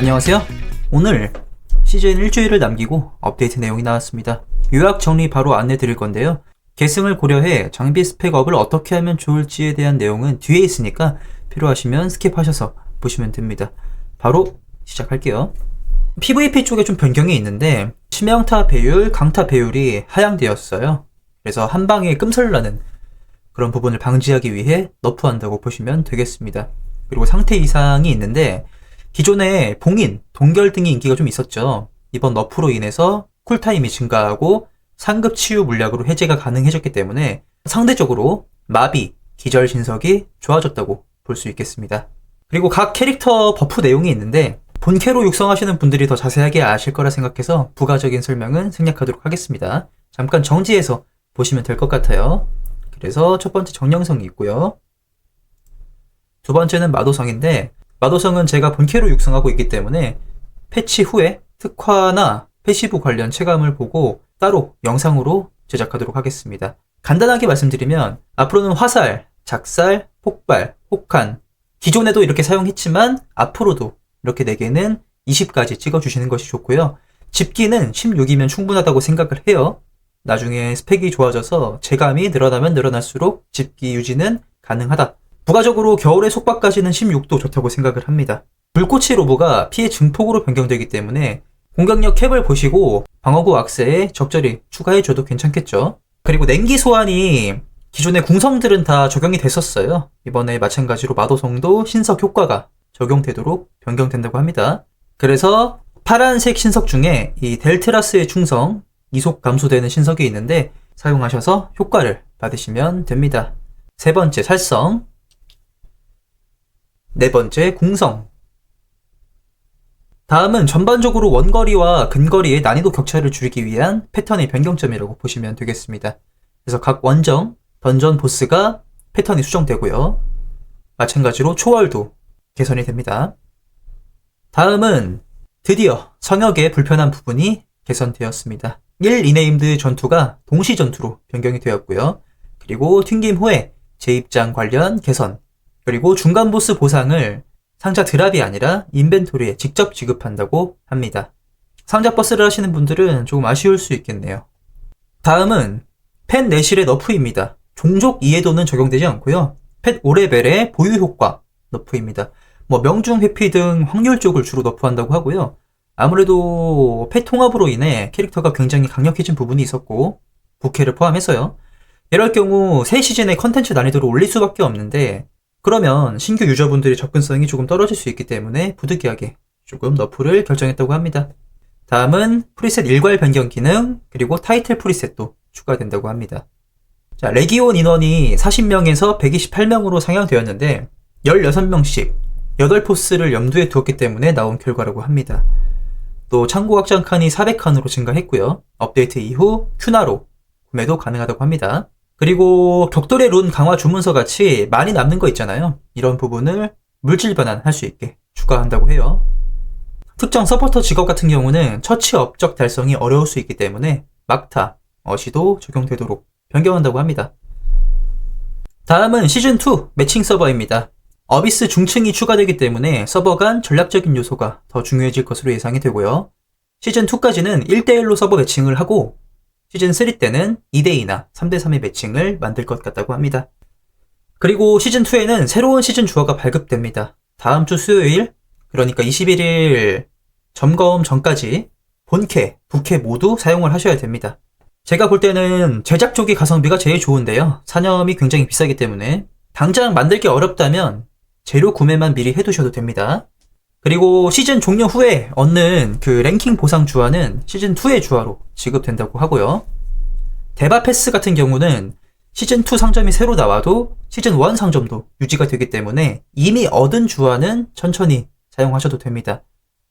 안녕하세요. 오늘 시즌 일주일을 남기고 업데이트 내용이 나왔습니다. 요약 정리 바로 안내 드릴 건데요. 계승을 고려해 장비 스펙업을 어떻게 하면 좋을지에 대한 내용은 뒤에 있으니까 필요하시면 스킵하셔서 보시면 됩니다. 바로 시작할게요. PVP 쪽에 좀 변경이 있는데 치명타 배율, 강타 배율이 하향되었어요. 그래서 한 방에 끔살나는 그런 부분을 방지하기 위해 너프한다고 보시면 되겠습니다. 그리고 상태 이상이 있는데 기존에 봉인, 동결 등이 인기가 좀 있었죠. 이번 너프로 인해서 쿨타임이 증가하고 상급 치유 물약으로 해제가 가능해졌기 때문에 상대적으로 마비, 기절 신석이 좋아졌다고 볼 수 있겠습니다. 그리고 각 캐릭터 버프 내용이 있는데 본캐로 육성하시는 분들이 더 자세하게 아실 거라 생각해서 부가적인 설명은 생략하도록 하겠습니다. 잠깐 정지해서 보시면 될 것 같아요. 그래서 첫 번째 정령성이 있고요. 두 번째는 마도성인데 마도성은 제가 본캐로 육성하고 있기 때문에 패치 후에 특화나 패시브 관련 체감을 보고 따로 영상으로 제작하도록 하겠습니다. 간단하게 말씀드리면 앞으로는 화살, 작살, 폭발, 혹한 기존에도 이렇게 사용했지만 앞으로도 이렇게 4개는 20까지 찍어주시는 것이 좋고요. 집기는 16이면 충분하다고 생각을 해요. 나중에 스펙이 좋아져서 재감이 늘어나면 늘어날수록 집기 유지는 가능하다. 부가적으로 겨울의 속박까지는 16도 좋다고 생각을 합니다. 불꽃의 로브가 피해 증폭으로 변경되기 때문에 공격력 캡을 보시고 방어구 악세에 적절히 추가해줘도 괜찮겠죠. 그리고 냉기 소환이 기존의 궁성들은 다 적용이 됐었어요. 이번에 마찬가지로 마도성도 신석 효과가 적용되도록 변경된다고 합니다. 그래서 파란색 신석 중에 이 델트라스의 충성, 이속 감소되는 신석이 있는데 사용하셔서 효과를 받으시면 됩니다. 세 번째 살성, 네 번째 궁성. 다음은 전반적으로 원거리와 근거리의 난이도 격차를 줄이기 위한 패턴의 변경점이라고 보시면 되겠습니다. 그래서 각 원정, 던전 보스가 패턴이 수정되고요. 마찬가지로 초월도 개선이 됩니다. 다음은 드디어 성역의 불편한 부분이 개선되었습니다. 1 리네임드 전투가 동시 전투로 변경이 되었고요. 그리고 튕김 후에 재입장 관련 개선, 그리고 중간 보스 보상을 상자 드랍이 아니라 인벤토리에 직접 지급한다고 합니다. 상자 버스를 하시는 분들은 조금 아쉬울 수 있겠네요. 다음은 펫 내실의 너프입니다. 종족 이해도는 적용되지 않고요. 펫 5레벨의 보유 효과 너프입니다. 뭐 명중 회피 등 확률 쪽을 주로 너프한다고 하고요. 아무래도 펫 통합으로 인해 캐릭터가 굉장히 강력해진 부분이 있었고 부캐를 포함해서요. 이럴 경우 새 시즌의 컨텐츠 난이도를 올릴 수밖에 없는데 그러면 신규 유저분들의 접근성이 조금 떨어질 수 있기 때문에 부득이하게 조금 너프를 결정했다고 합니다. 다음은 프리셋 일괄 변경 기능, 그리고 타이틀 프리셋도 추가된다고 합니다. 자, 레기온 인원이 40명에서 128명으로 상향되었는데 16명씩 8포스를 염두에 두었기 때문에 나온 결과라고 합니다. 또 창고 확장 칸이 400칸으로 증가했고요. 업데이트 이후 큐나로 구매도 가능하다고 합니다. 그리고 격돌의 룬 강화 주문서 같이 많이 남는 거 있잖아요. 이런 부분을 물질 변환할 수 있게 추가한다고 해요. 특정 서포터 직업 같은 경우는 처치 업적 달성이 어려울 수 있기 때문에 막타, 어시도 적용되도록 변경한다고 합니다. 다음은 시즌2 매칭 서버입니다. 어비스 중층이 추가되기 때문에 서버 간 전략적인 요소가 더 중요해질 것으로 예상이 되고요. 시즌2까지는 1대1로 서버 매칭을 하고 시즌3 때는 2대2나 3대3의 매칭을 만들 것 같다고 합니다. 그리고 시즌2에는 새로운 시즌 주어가 발급됩니다. 다음 주 수요일, 그러니까 21일 점검 전까지 본캐, 부캐 모두 사용을 하셔야 됩니다. 제가 볼 때는 제작 쪽이 가성비가 제일 좋은데요. 사념이 굉장히 비싸기 때문에 당장 만들기 어렵다면 재료 구매만 미리 해두셔도 됩니다. 그리고 시즌 종료 후에 얻는 그 랭킹 보상 주화는 시즌 2의 주화로 지급된다고 하고요. 대바 패스 같은 경우는 시즌 2 상점이 새로 나와도 시즌 1 상점도 유지가 되기 때문에 이미 얻은 주화는 천천히 사용하셔도 됩니다.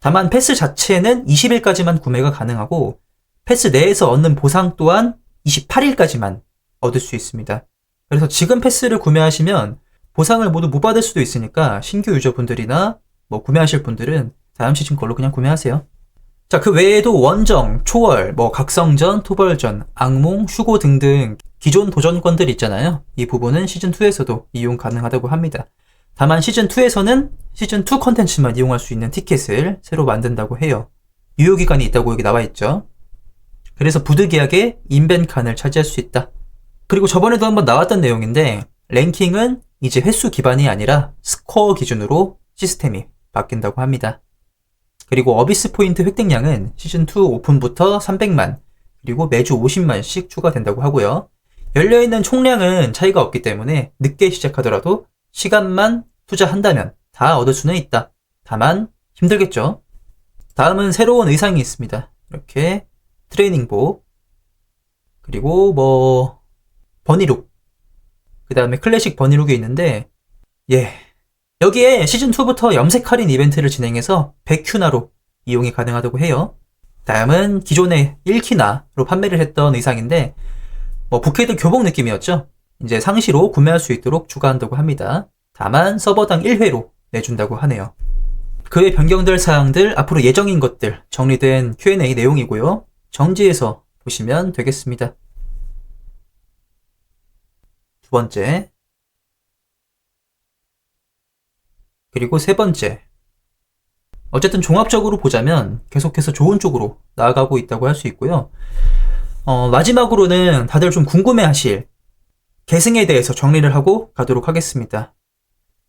다만 패스 자체는 20일까지만 구매가 가능하고 패스 내에서 얻는 보상 또한 28일까지만 얻을 수 있습니다. 그래서 지금 패스를 구매하시면 보상을 모두 못 받을 수도 있으니까 신규 유저분들이나 뭐 구매하실 분들은 다음 시즌 걸로 그냥 구매하세요. 자, 그 외에도 원정, 초월, 뭐 각성전, 토벌전, 악몽, 휴고 등등 기존 도전권들 있잖아요. 이 부분은 시즌2에서도 이용 가능하다고 합니다. 다만 시즌2에서는 시즌2 컨텐츠만 이용할 수 있는 티켓을 새로 만든다고 해요. 유효기간이 있다고 여기 나와 있죠. 그래서 부득이하게 인벤칸을 차지할 수 있다. 그리고 저번에도 한번 나왔던 내용인데 랭킹은 이제 횟수 기반이 아니라 스코어 기준으로 시스템이 바뀐다고 합니다. 그리고 어비스 포인트 획득량은 시즌2 오픈부터 300만, 그리고 매주 50만씩 추가된다고 하고요. 열려있는 총량은 차이가 없기 때문에 늦게 시작하더라도 시간만 투자한다면 다 얻을 수는 있다. 다만 힘들겠죠. 다음은 새로운 의상이 있습니다. 이렇게 트레이닝복, 그리고 뭐 버니룩, 그 다음에 클래식 버니룩이 있는데 예 여기에 시즌2부터 염색 할인 이벤트를 진행해서 100큐나로 이용이 가능하다고 해요. 다음은 기존에 1키나로 판매를 했던 의상인데 뭐 부캐드 교복 느낌이었죠. 이제 상시로 구매할 수 있도록 추가한다고 합니다. 다만 서버당 1회로 내준다고 하네요. 그의 변경될 사항들 앞으로 예정인 것들 정리된 Q&A 내용이고요. 정지해서 보시면 되겠습니다. 두 번째 그리고 세 번째 어쨌든 종합적으로 보자면 계속해서 좋은 쪽으로 나아가고 있다고 할 수 있고요. 어, 마지막으로는 다들 좀 궁금해 하실 계승에 대해서 정리를 하고 가도록 하겠습니다.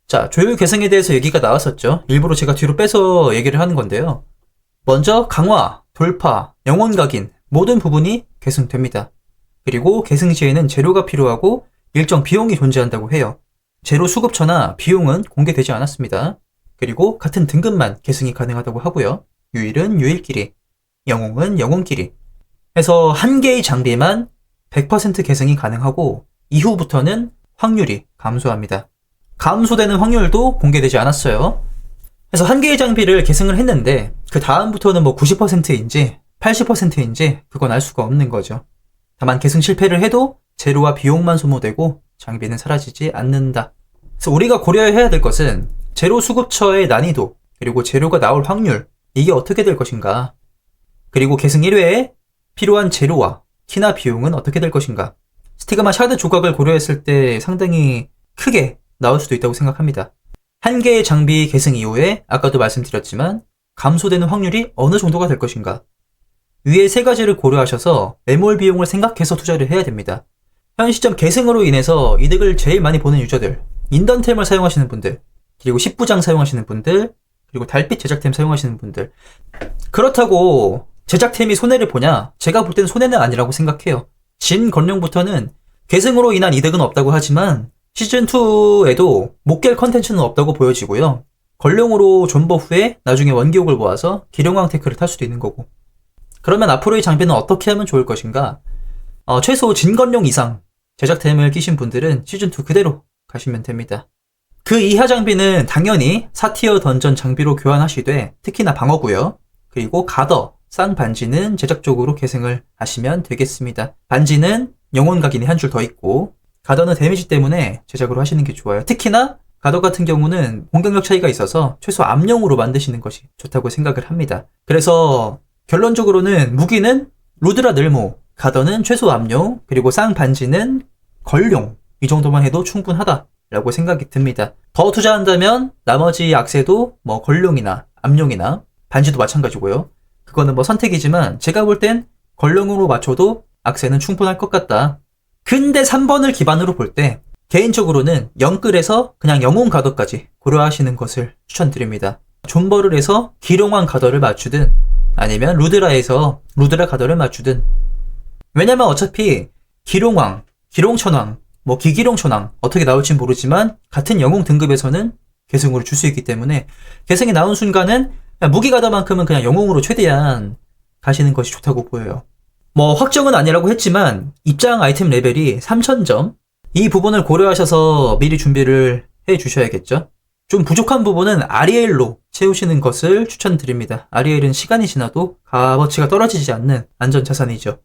자, 조율 계승에 대해서 얘기가 나왔었죠. 일부러 제가 뒤로 빼서 얘기를 하는 건데요. 먼저 강화, 돌파, 영혼 각인 모든 부분이 계승됩니다. 그리고 계승 시에는 재료가 필요하고 일정 비용이 존재한다고 해요. 재료 수급처나 비용은 공개되지 않았습니다. 그리고 같은 등급만 계승이 가능하다고 하고요. 유일은 유일끼리, 영웅은 영웅끼리. 해서 한 개의 장비만 100% 계승이 가능하고 이후부터는 확률이 감소합니다. 감소되는 확률도 공개되지 않았어요. 그래서 한 개의 장비를 계승을 했는데 그 다음부터는 뭐 90%인지 80%인지 그건 알 수가 없는 거죠. 다만 계승 실패를 해도 재료와 비용만 소모되고 장비는 사라지지 않는다. 그래서 우리가 고려해야 될 것은 재료 수급처의 난이도, 그리고 재료가 나올 확률, 이게 어떻게 될 것인가. 그리고 계승 1회에 필요한 재료와 키나 비용은 어떻게 될 것인가. 스티그마 샤드 조각을 고려했을 때 상당히 크게 나올 수도 있다고 생각합니다. 한 개의 장비 계승 이후에 아까도 말씀드렸지만 감소되는 확률이 어느 정도가 될 것인가. 위에 세 가지를 고려하셔서 매몰 비용을 생각해서 투자를 해야 됩니다. 현 시점 계승으로 인해서 이득을 제일 많이 보는 유저들, 인던템을 사용하시는 분들, 그리고 10부장 사용하시는 분들, 그리고 달빛 제작템 사용하시는 분들. 그렇다고 제작템이 손해를 보냐? 제가 볼 때는 손해는 아니라고 생각해요. 진 건령부터는 계승으로 인한 이득은 없다고 하지만 시즌2에도 못 깰 컨텐츠는 없다고 보여지고요. 걸룡으로 존버 후에 나중에 원기옥을 모아서 기룡왕 테크를 탈 수도 있는 거고. 그러면 앞으로의 장비는 어떻게 하면 좋을 것인가? 어, 최소 진건룡 이상 제작템을 끼신 분들은 시즌2 그대로 가시면 됩니다. 그 이하 장비는 당연히 4티어 던전 장비로 교환하시되 특히나 방어구요. 그리고 가더, 쌍 반지는 제작적으로 계승을 하시면 되겠습니다. 반지는 영혼 각인이 한 줄 더 있고 가더는 데미지 때문에 제작으로 하시는 게 좋아요. 특히나 가더 같은 경우는 공격력 차이가 있어서 최소 암용으로 만드시는 것이 좋다고 생각을 합니다. 그래서 결론적으로는 무기는 루드라 늘모, 가더는 최소 암용, 그리고 쌍 반지는 걸용 이 정도만 해도 충분하다라고 생각이 듭니다. 더 투자한다면 나머지 악세도 뭐 걸룡이나 암용이나 반지도 마찬가지고요. 그거는 뭐 선택이지만 제가 볼 땐 걸룡으로 맞춰도 악세는 충분할 것 같다. 근데 3번을 기반으로 볼 때 개인적으로는 영끌에서 그냥 영웅 가더까지 고려하시는 것을 추천드립니다. 존버를 해서 기룡왕 가더를 맞추든 아니면 루드라에서 루드라 가더를 맞추든 왜냐면 어차피 기룡왕, 기룡천왕, 뭐 기기룡천왕 어떻게 나올진 모르지만 같은 영웅 등급에서는 계승으로 줄 수 있기 때문에 계승이 나온 순간은 무기 가더만큼은 그냥 영웅으로 최대한 가시는 것이 좋다고 보여요. 뭐 확정은 아니라고 했지만 입장 아이템 레벨이 3000점 이 부분을 고려하셔서 미리 준비를 해 주셔야겠죠. 좀 부족한 부분은 아리엘로 채우시는 것을 추천드립니다. 아리엘은 시간이 지나도 값어치가 떨어지지 않는 안전 자산이죠.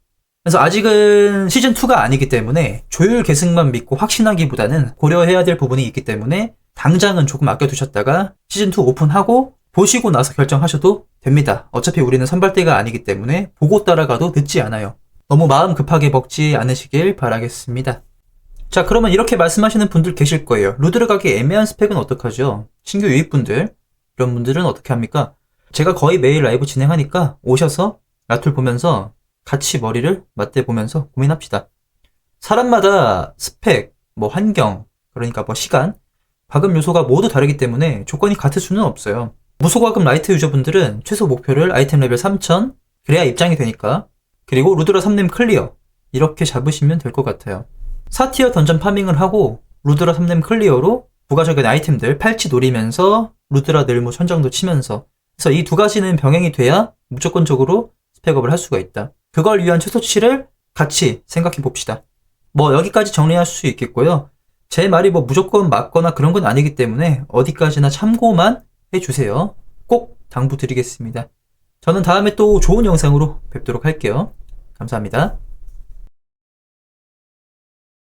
그래서 아직은 시즌2가 아니기 때문에 조율 계승만 믿고 확신하기보다는 고려해야 될 부분이 있기 때문에 당장은 조금 아껴두셨다가 시즌2 오픈하고 보시고 나서 결정하셔도 됩니다. 어차피 우리는 선발대가 아니기 때문에 보고 따라가도 늦지 않아요. 너무 마음 급하게 먹지 않으시길 바라겠습니다. 자, 그러면 이렇게 말씀하시는 분들 계실 거예요. 루드를 가기 애매한 스펙은 어떡하죠? 신규 유입분들, 이런 분들은 어떻게 합니까? 제가 거의 매일 라이브 진행하니까 오셔서 라툴 보면서 같이 머리를 맞대 보면서 고민합시다. 사람마다 스펙, 뭐 환경, 그러니까 뭐 시간, 과금 요소가 모두 다르기 때문에 조건이 같을 수는 없어요. 무소과금 라이트 유저분들은 최소 목표를 아이템 레벨 3000, 그래야 입장이 되니까. 그리고 루드라 3렘 클리어. 이렇게 잡으시면 될 것 같아요. 4티어 던전 파밍을 하고 루드라 3렘 클리어로 부가적인 아이템들 팔찌 노리면서 루드라 늘무 천정도 치면서 그래서 이 두 가지는 병행이 돼야 무조건적으로 스펙업을 할 수가 있다. 그걸 위한 최소치를 같이 생각해 봅시다. 뭐 여기까지 정리할 수 있겠고요. 제 말이 뭐 무조건 맞거나 그런 건 아니기 때문에 어디까지나 참고만 해주세요. 꼭 당부드리겠습니다. 저는 다음에 또 좋은 영상으로 뵙도록 할게요. 감사합니다.